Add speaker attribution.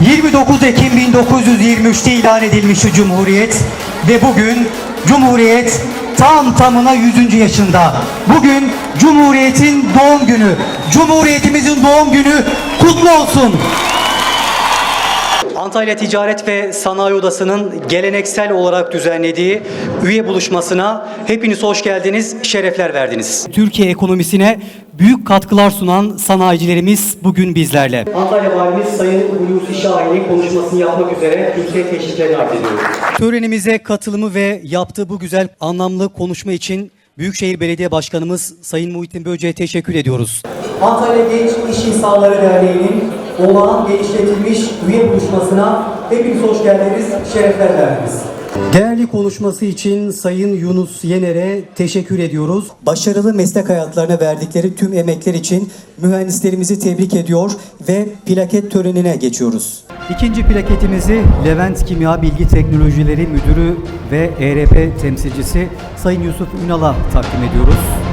Speaker 1: 29 Ekim 1923'te ilan edilmiş şu Cumhuriyet ve bugün Cumhuriyet tam tamına 100. yaşında. Bugün Cumhuriyet'in doğum günü. Cumhuriyetimizin doğum günü kutlu olsun. Antalya Ticaret ve Sanayi Odası'nın geleneksel olarak düzenlediği üye buluşmasına hepiniz hoş geldiniz, şerefler verdiniz. Türkiye ekonomisine büyük katkılar sunan sanayicilerimiz bugün bizlerle. Antalya Valimiz Sayın Hulusi Şahin'in konuşmasını yapmak üzere yüksek teşviklerini arz ediyoruz. Törenimize katılımı ve yaptığı bu güzel anlamlı konuşma için Büyükşehir Belediye Başkanımız Sayın Muhittin Böce'ye teşekkür ediyoruz. Antalya Genç İş İnsanları Derneği'nin olağan genişletilmiş üye buluşmasına hepiniz hoş geldiniz, şerefler verdiniz. Değerli konuşması için Sayın Yunus Yener'e teşekkür ediyoruz. Başarılı meslek hayatlarına verdikleri tüm emekler için mühendislerimizi tebrik ediyor ve plaket törenine geçiyoruz. İkinci plaketimizi Levent Kimya Bilgi Teknolojileri Müdürü ve ERP temsilcisi Sayın Yusuf Ünal'a takdim ediyoruz.